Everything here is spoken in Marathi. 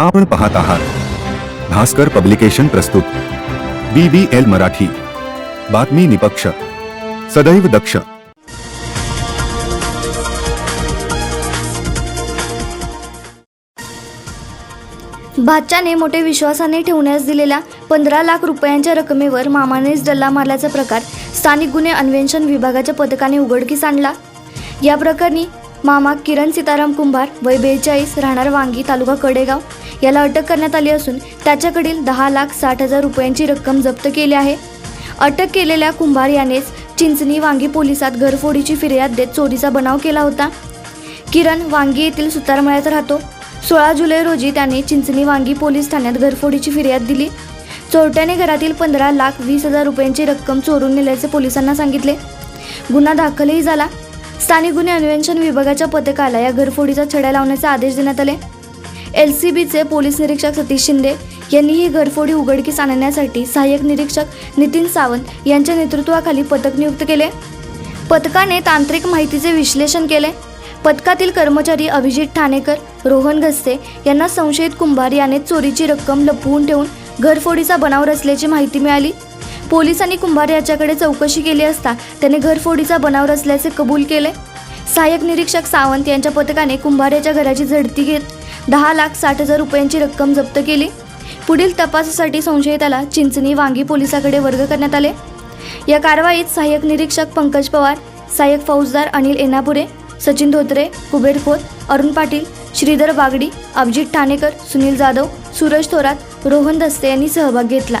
आपण पाहत आहात. भास्कर पब्लिकेशन प्रस्तुत. B B L Marathi. बातमी निपक्ष. सदैव दक्ष. भाच्याने मोठे विश्वासाने ठेवण्यास दिलेल्या पंधरा लाख रुपयांच्या रकमेवर मामानेच डल्ला मारल्याचा प्रकार स्थानिक गुन्हे अन्वेषण विभागाच्या पथकाने उघडकीस आणला. या प्रकरणी मामा किरण सीताराम कुंभार वय बेचाळीस राहणार वांगी तालुका कडेगाव. याला अटक करण्यात आली असून त्याच्याकडील दहा लाख साठ हजार रुपयांची रक्कम जप्त केली आहे. अटक केलेल्या कुंभार यानेच चिंचणी वांगी पोलिसात घरफोडीची फिर्याद देत चोरीचा बनाव केला होता. किरण वांगी येथील सुतारमळ्यात राहतो. सोळा जुलै रोजी त्याने चिंचणी वांगी पोलीस ठाण्यात घरफोडीची फिर्याद दिली. चोरट्याने घरातील पंधरा लाख वीस हजार रुपयांची रक्कम चोरून नेल्याचे पोलिसांना सांगितले. गुन्हा दाखलही झाला. स्थानिक गुन्हे अन्वेषण विभागाच्या पथकाला या घरफोडीचा छडा लावण्याचे आदेश देण्यात आले. एल सी बीचे पोलीस निरीक्षक सतीश शिंदे यांनी ही घरफोडी उघडकीस आणण्यासाठी सहाय्यक निरीक्षक नितीन सावंत यांच्या नेतृत्वाखाली पथक नियुक्त केले. पथकाने तांत्रिक माहितीचे विश्लेषण केले. पथकातील कर्मचारी अभिजित ठाणेकर रोहन घस्ते यांना संशयित कुंभार याने चोरीची रक्कम लपवून ठेवून घरफोडीचा बनाव रचल्याची माहिती मिळाली. पोलिसांनी कुंभार याच्याकडे चौकशी केली असता त्याने घरफोडीचा बनाव रचल्याचे कबूल केले. सहाय्यक निरीक्षक सावंत यांच्या पथकाने कुंभार याच्या घराची झडती घेत दहा लाख साठ हजार रुपयांची रक्कम जप्त केली. पुढील तपासासाठी संशयिताला चिंचणी वांगी पोलिसाकडे वर्ग करण्यात आले. या कारवाईत सहाय्यक निरीक्षक पंकज पवार सहाय्यक फौजदार अनिल एनापुरे सचिन धोत्रे कुबेर खोत अरुण पाटील श्रीधर बागडी अभिजित ठाणेकर सुनील जाधव सूरज थोरात रोहन दस्ते यांनी सहभाग घेतला.